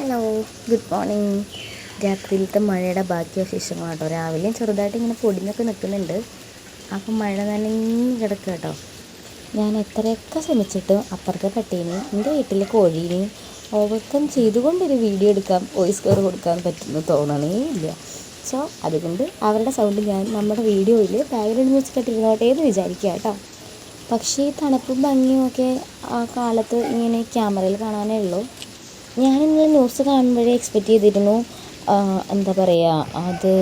Hello good morning രാത്രിയിലത്തെ മഴയുടെ ബാക്കി അവശേഷങ്ങൾ കേട്ടോ രാവിലെയും ചെറുതായിട്ട് ഇങ്ങനെ പൊടിഞ്ഞൊക്കെ നിൽക്കുന്നുണ്ട്. അപ്പം മഴ നനഞ്ഞ് കിടക്കുക കേട്ടോ. ഞാൻ എത്രയൊക്കെ ശ്രമിച്ചിട്ടും അപ്പുറത്തെ പട്ടീനെയും എന്റെ വീട്ടിലെ കോഴീനെയും ഓവർകം ചെയ്തുകൊണ്ടൊരു വീഡിയോ എടുക്കാൻ വോയിസ് കവർ കൊടുക്കാൻ പറ്റുമെന്ന് തോന്നണേ ഇല്ല. സോ അതുകൊണ്ട് അവരുടെ സൗണ്ട് ഞാൻ നമ്മുടെ വീഡിയോയിൽ ബാക്ക്ഗ്രൗണ്ട് മ്യൂസിക് ഇട്ടിരുന്നോട്ടെ എന്ന് വിചാരിക്കുക കേട്ടോ. പക്ഷേ ഈ തണുപ്പും ഭംഗിയും ഒക്കെ ആ കാലത്ത് ഇങ്ങനെ ക്യാമറയിൽ കാണാനേ ഉള്ളൂ. ഞാൻ ഇന്നലെ ന്യൂസ് കാണുമ്പോഴേ എക്സ്പെക്റ്റ് ചെയ്തിരുന്നു. എന്താ പറയുക അത്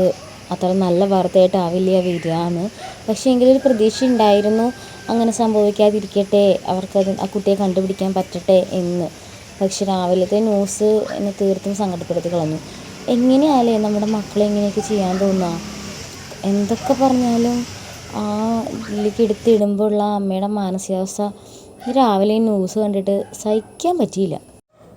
അത്ര നല്ല വാർത്തയായിട്ടാവില്ല വരിക എന്ന് പക്ഷേ എങ്കിലൊരു പ്രതീക്ഷ ഉണ്ടായിരുന്നു. അങ്ങനെ സംഭവിക്കാതിരിക്കട്ടെ അവർക്കത് ആ കുട്ടിയെ കണ്ടുപിടിക്കാൻ പറ്റട്ടെ എന്ന്. പക്ഷെ രാവിലത്തെ ന്യൂസ് എന്നെ തീർത്തും സങ്കടപ്പെടുത്തി കളഞ്ഞു. എങ്ങനെയാലേ നമ്മുടെ മക്കളെ ഇങ്ങനെയൊക്കെ ചെയ്യാൻ തോന്നുക എന്തൊക്കെ പറഞ്ഞാലും ആ ഇതിലേക്ക് എടുത്തിടുമ്പോഴുള്ള അമ്മയുടെ മാനസികാവസ്ഥ. രാവിലെ ന്യൂസ് കണ്ടിട്ട് സഹിക്കാൻ പറ്റിയില്ല.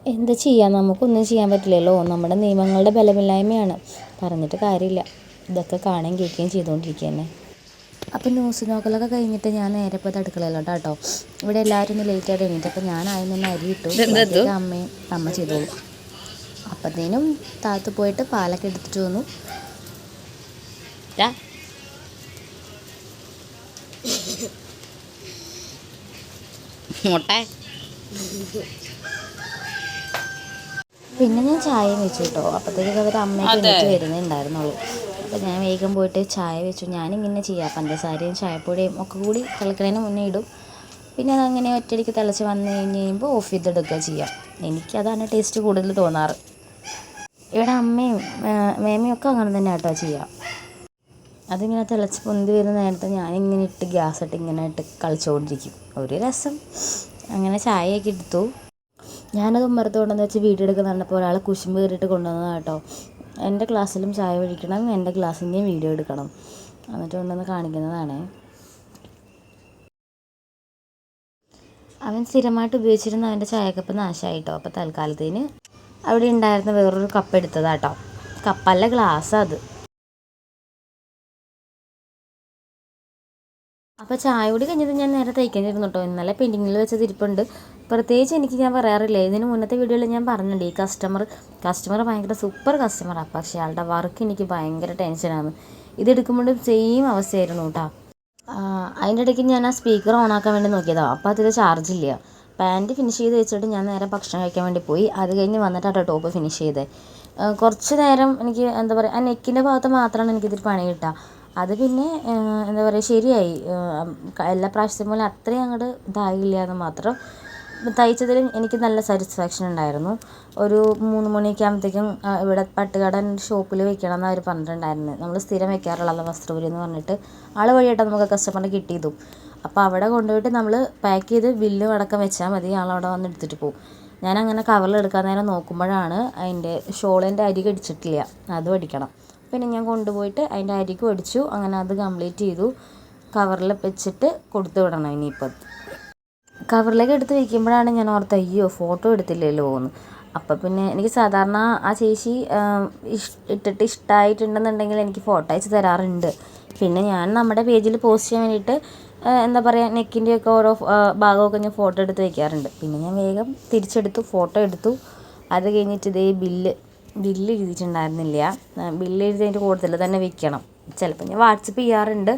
എന്താ ചെയ്യാൻ നമുക്കൊന്നും ചെയ്യാൻ പറ്റില്ലല്ലോ. നമ്മുടെ നിയമങ്ങളുടെ ബലമില്ലായ്മയാണ്. പറഞ്ഞിട്ട് കാര്യമില്ല. ഇതൊക്കെ കാണുകയും കേൾക്കുകയും ചെയ്തുകൊണ്ടിരിക്കുക തന്നെ അപ്പം ന്യൂസ് നോക്കലൊക്കെ കഴിഞ്ഞിട്ട് ഞാൻ നേരെ ഇപ്പോൾ അടുക്കളയിലോട്ടാ കേട്ടോ ഇവിടെ എല്ലാവരും ഒന്ന് ലേറ്റ് ആയിട്ട് എണീറ്റ് അപ്പം ഞാൻ ആദ്യം നിന്ന് അരി ഇട്ടു. അമ്മയും അമ്മ ചെയ്തോളൂ. അപ്പത്തേനും താത്ത് പോയിട്ട് പാലൊക്കെ എടുത്തിട്ട് വന്നു. മുട്ട പിന്നെ ഞാൻ ചായ വെച്ചു കേട്ടോ അപ്പോഴത്തേക്കൊക്കെ അവർ അമ്മയൊക്കെ എനിക്ക് വരുന്നുണ്ടായിരുന്നുള്ളൂ അപ്പൊ ഞാൻ വേഗം പോയിട്ട് ചായ വെച്ചു. ഞാനിങ്ങനെ ചെയ്യാം. പഞ്ചസാരയും ചായപ്പൊടിയും ഒക്കെ കൂടി തിളക്കണേന് മുന്നേ ഇടും. പിന്നെ അതങ്ങനെ ഒറ്റയടിക്ക് തിളച്ച് വന്നു കഴിഞ്ഞ് കഴിയുമ്പോൾ ഓഫ് ചെയ്തെടുക്കുക ചെയ്യാം. എനിക്കതാണ് ടേസ്റ്റ് കൂടുതൽ തോന്നാറ്. ഇവിടെ അമ്മയും മേമയും ഒക്കെ അങ്ങനെ തന്നെ കേട്ടോ ചെയ്യാം. അതിങ്ങനെ തിളച്ച് പൊന്തി വരുന്ന നേരത്തെ ഞാനിങ്ങനെ ഇട്ട് ഗ്യാസ് ഇട്ട് ഇങ്ങനെ ഇട്ട് കളിച്ചുകൊണ്ടിരിക്കും ഒരു രസം. അങ്ങനെ ചായയൊക്കെ എടുത്തു. ഞാനത് ഉമ്മറത്ത് കൊണ്ടുവന്ന് വെച്ച് വീഡിയോ എടുക്കുന്ന ഒരാൾ കുശുമ്പ് കയറിയിട്ട് കൊണ്ടുവന്നതാണ് കേട്ടോ. എന്റെ ക്ലാസ്സിലും ചായ ഒഴിക്കണം എന്റെ ക്ലാസ്സിന്റെയും വീഡിയോ എടുക്കണം. എന്നിട്ട് കൊണ്ടുവന്ന് കാണിക്കുന്നതാണ്. അവൻ സ്ഥിരമായിട്ട് ഉപയോഗിച്ചിരുന്ന അവന്റെ ചായക്കപ്പ് നാശമായിട്ടോ അപ്പോൾ തൽക്കാലത്തേന് അവിടെ ഉണ്ടായിരുന്ന വേറൊരു കപ്പ് എടുത്തതാട്ടോ കപ്പല്ല ഗ്ലാസ് അത്. അപ്പോൾ ചായ കൂടി കഴിഞ്ഞത് ഞാൻ നേരെ തയ്ക്കാനിരുന്നു കേട്ടോ ഇന്നലെ പെയിന്റിങ്ങിൽ വെച്ചത് ഇരിപ്പുണ്ട്. പ്രത്യേകിച്ച് എനിക്ക് ഞാൻ പറയാറില്ല. ഇതിന് മുന്നത്തെ വീഡിയോയിൽ ഞാൻ പറഞ്ഞിട്ടുണ്ട് ഈ കസ്റ്റമർ കസ്റ്റമർ ഭയങ്കര സൂപ്പർ കസ്റ്റമറാണ് പക്ഷേ ആളുടെ വർക്ക് എനിക്ക് ഭയങ്കര ടെൻഷനാണ് ഇതെടുക്കുമ്പോഴും സെയിം അവസ്ഥയായിരുന്നു കേട്ടോ അതിന്റെ ഇടയ്ക്ക് ഞാൻ ആ സ്പീക്കർ ഓൺ ആക്കാൻ വേണ്ടി നോക്കിയതാണ് അപ്പോൾ അതിൽ ചാർജ് ഇല്ല. പാന്റ് ഫിനിഷ് ചെയ്ത് വെച്ചിട്ട് ഞാൻ നേരെ ഭക്ഷണം കഴിക്കാൻ വേണ്ടി പോയി. അത് കഴിഞ്ഞ് വന്നിട്ടാണ് ടോപ്പ് ഫിനിഷ് ചെയ്തത് കുറച്ച് നേരം എനിക്ക് എന്താ പറയുക ആ നെക്കിന്റെ ഭാഗത്ത് മാത്രമാണ് എനിക്കിതിൽ പണി കിട്ടുക അത് പിന്നെ എന്താ പറയുക ശരിയായി. എല്ലാ പ്രാവശ്യത്തെ പോലെ അത്രയും അങ്ങോട്ട് ഇതായില്ല എന്ന് മാത്രം. തയ്ച്ചതിൽ എനിക്ക് നല്ല സാറ്റിസ്ഫാക്ഷൻ ഉണ്ടായിരുന്നു. ഒരു മൂന്ന് മണിയൊക്കെ ആകുമ്പോഴത്തേക്കും ഇവിടെ പട്ടുകടൻ ഷോപ്പിൽ വെക്കണം എന്ന് അവർ പറഞ്ഞിട്ടുണ്ടായിരുന്നു. നമ്മൾ സ്ഥിരം വെക്കാറുള്ള വസ്ത്രപുരി എന്ന് പറഞ്ഞിട്ട്. ആൾ വഴിയായിട്ട് നമുക്ക് കസ്റ്റമറിന് കിട്ടിയതും. അപ്പോൾ അവിടെ കൊണ്ടുപോയിട്ട് നമ്മൾ പാക്ക് ചെയ്ത് ബില്ലും അടക്കം വെച്ചാൽ മതി. ആൾ അവിടെ വന്ന് എടുത്തിട്ട് പോകും ഞാൻ അങ്ങനെ കവറിൽ എടുക്കാൻ നേരം നോക്കുമ്പോഴാണ് അതിന്റെ ഷോളിന്റെ അരി കടിച്ചിട്ടില്ല. അതും അടിക്കണം പിന്നെ ഞാൻ കൊണ്ടുപോയിട്ട് അതിന്റെ അരിക്ക് ഒടിച്ചു അങ്ങനെ അത് കംപ്ലീറ്റ് ചെയ്തു. കവറിൽ വെച്ചിട്ട് കൊടുത്തു വിടണം ഇനിയിപ്പോൾ കവറിലേക്ക് എടുത്ത് വയ്ക്കുമ്പോഴാണ് ഞാൻ ഓർത്ത് അയ്യോ ഫോട്ടോ എടുത്തില്ലല്ലോ എന്ന്. അപ്പം പിന്നെ എനിക്ക് സാധാരണ ആ ചേച്ചി ഇട്ടിട്ട് ഇഷ്ടമായിട്ടുണ്ടെന്നുണ്ടെങ്കിൽ എനിക്ക് ഫോട്ടോ അയച്ച് തരാറുണ്ട്. പിന്നെ ഞാൻ നമ്മുടെ പേജിൽ പോസ്റ്റ് ചെയ്യാൻ വേണ്ടിയിട്ട് എന്താ പറയുക നെക്കിന്റെയൊക്കെ ഓരോ ഭാഗമൊക്കെ ഞാൻ ഫോട്ടോ എടുത്ത് വയ്ക്കാറുണ്ട് പിന്നെ ഞാൻ വേഗം തിരിച്ചെടുത്തു ഫോട്ടോ എടുത്തു. അത് കഴിഞ്ഞിട്ട് ഇതേ ബില്ല് ബില്ല് എഴുതിയിട്ടുണ്ടായിരുന്നില്ല. ബില്ല് എഴുതിയതിന്റെ കൂടുതൽ തന്നെ വെക്കണം. ചിലപ്പോൾ ഞാൻ വാട്സപ്പ് ചെയ്യാറുണ്ട്.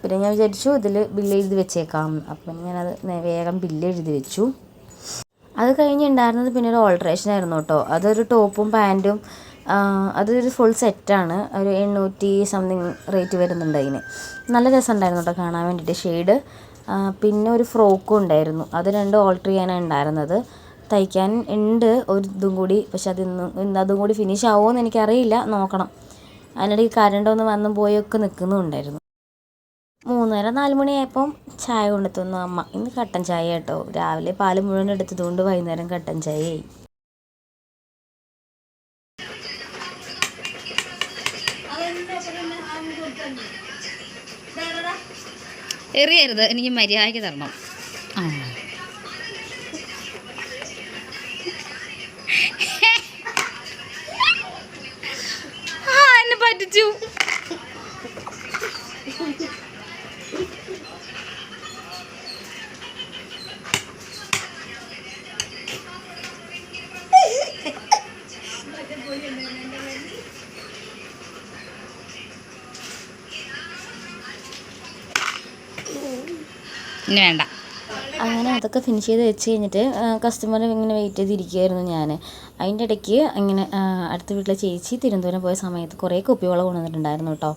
പിന്നെ ഞാൻ വിചാരിച്ചു ഇതിൽ ബില്ല് എഴുതി വെച്ചേക്കാം. അപ്പം ഞാനത് വേഗം ബില്ല് എഴുതി വെച്ചു. അത് കഴിഞ്ഞുണ്ടായിരുന്നത് പിന്നെ ഒരു ഓൾട്രേഷൻ ആയിരുന്നു കേട്ടോ. അതൊരു ടോപ്പും പാന്റും അതൊരു ഫുൾ സെറ്റാണ് ഒരു എണ്ണൂറ്റി സംതിങ് റേറ്റ് വരുന്നുണ്ട് അതിന്. നല്ല രസമുണ്ടായിരുന്നു കേട്ടോ കാണാൻ വേണ്ടിയിട്ട് ഷെയ്ഡ് പിന്നെ ഒരു ഫ്രോക്കും ഉണ്ടായിരുന്നു. അത് രണ്ടും ഓൾട്ടർ ചെയ്യാനാണ് ഉണ്ടായിരുന്നത്. തയ്ക്കാൻ ഉണ്ട് ഒരു ഇതും കൂടി പക്ഷെ അതിന്ന് ഇന്ന് അതും കൂടി ഫിനിഷ് ആവുമോ എന്ന് എനിക്കറിയില്ല. നോക്കണം. അതിനിടയ്ക്ക് കരണ്ട് ഒന്ന് വന്നും പോയൊക്കെ നിൽക്കുന്നുണ്ടായിരുന്നു മൂന്നര നാല് മണിയായപ്പം ചായ കൊണ്ടു തന്നു അമ്മ. ഇന്ന് കട്ടൻ ചായ കേട്ടോ. രാവിലെ പാൽ മുഴുവൻ എടുത്തതുകൊണ്ട് വൈകുന്നേരം കട്ടൻ ചായയായി. എറിയരുത്. എനിക്ക് മര്യാദയ്ക്ക് തരണം. ഇനി വേണ്ട. അങ്ങനെ അതൊക്കെ ഫിനിഷ് ചെയ്ത് വെച്ച് കഴിഞ്ഞിട്ട് കസ്റ്റമർ ഇങ്ങനെ വെയിറ്റ് ചെയ്തിരിക്കുകയായിരുന്നു ഞാൻ അതിന്റെ ഇടയ്ക്ക് ഇങ്ങനെ അടുത്ത വീട്ടിലെ ചേച്ചി തിരുവനന്തപുരം പോയ സമയത്ത് കുറേ കുപ്പിവെള്ളം കൊണ്ടുവന്നിട്ടുണ്ടായിരുന്നു കേട്ടോ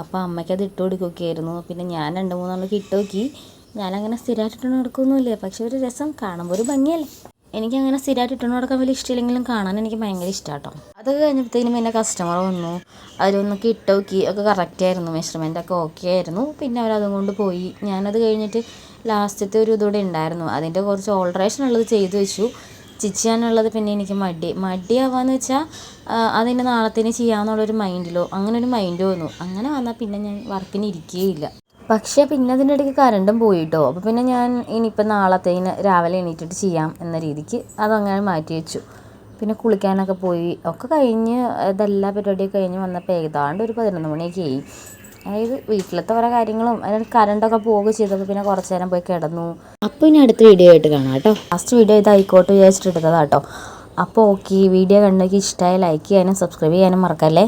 അപ്പോൾ അമ്മയ്ക്ക് അത് ഇട്ട് കൊടുക്കുകയായിരുന്നു. പിന്നെ ഞാൻ രണ്ട് മൂന്നെണ്ണം ഇട്ട് നോക്കി. ഞാനങ്ങനെ സ്ഥിരമായിട്ട് ഇട്ടുകൊണ്ട് നടക്കുകയൊന്നുമില്ല പക്ഷെ ഒരു രസം കാണുമ്പോൾ ഒരു ഭംഗിയല്ലേ? എനിക്കങ്ങനെ സ്ഥിരമായിട്ട് ഇട്ടുകൊണ്ട് നടക്കാൻ വലിയ ഇഷ്ടമില്ലെങ്കിലും കാണാൻ എനിക്ക് ഭയങ്കര ഇഷ്ടമാട്ടോ അതൊക്കെ കഴിഞ്ഞപ്പോഴത്തേനും പിന്നെ കസ്റ്റമർ വന്നു. അതിലൊന്നൊക്കെ ഇട്ട് നോക്കി. ഒക്കെ കറക്റ്റ് ആയിരുന്നു. മെഷർമെന്റ് ഒക്കെ ഓക്കെ ആയിരുന്നു. പിന്നെ അവരതും കൊണ്ട് പോയി. ഞാനത് കഴിഞ്ഞിട്ട് ലാസ്റ്റത്തെ ഒരു ഇതൂടെ ഉണ്ടായിരുന്നു. അതിന്റെ കുറച്ച് ഓൾട്രേഷൻ ഉള്ളത് ചെയ്തു വെച്ചു. ചിച്ചിയാനുള്ളത് പിന്നെ എനിക്ക് മടി. മടിയാവാന്ന് വെച്ചാൽ അതിന് നാളത്തേന് ചെയ്യാമെന്നുള്ളൊരു മൈൻഡിലോ അങ്ങനെ ഒരു മൈൻഡ് വന്നു അങ്ങനെ വന്നാൽ പിന്നെ ഞാൻ വർക്കിന് ഇരിക്കുകയില്ല പക്ഷേ പിന്നെ അതിന്റെ ഇടയ്ക്ക് കറണ്ടും പോയിട്ടോ. അപ്പോൾ പിന്നെ ഞാൻ ഇനിയിപ്പോൾ നാളത്തേന് രാവിലെ എണീറ്റിട്ട് ചെയ്യാം എന്ന രീതിക്ക് അതങ്ങനെ മാറ്റി വെച്ചു. പിന്നെ കുളിക്കാനൊക്കെ പോയി. ഒക്കെ കഴിഞ്ഞ് ഇതെല്ലാ പരിപാടിയൊക്കെ കഴിഞ്ഞ് വന്നപ്പോൾ ഏതാണ്ട് ഒരു പതിനൊന്ന് മണിയൊക്കെ ആയി. അതായത് വീട്ടിലത്തെ ഓരോ കാര്യങ്ങളും അതായത് കറണ്ടൊക്കെ പോവുക ചെയ്തപ്പോൾ പിന്നെ കുറച്ച് നേരം പോയി കിടന്നു. അപ്പോൾ ഇനി അടുത്ത വീഡിയോ ആയിട്ട് കാണാം കേട്ടോ. ലാസ്റ്റ് വീഡിയോ ഇതായിക്കോട്ടെ വിചാരിച്ചിട്ട് എടുത്തതാട്ടോ അപ്പോൾ ഓക്കെ വീഡിയോ കണ്ടെങ്കിൽ ഇഷ്ടമായി ലൈക്ക് ചെയ്യാനും സബ്സ്ക്രൈബ് ചെയ്യാനും മറക്കല്ലേ?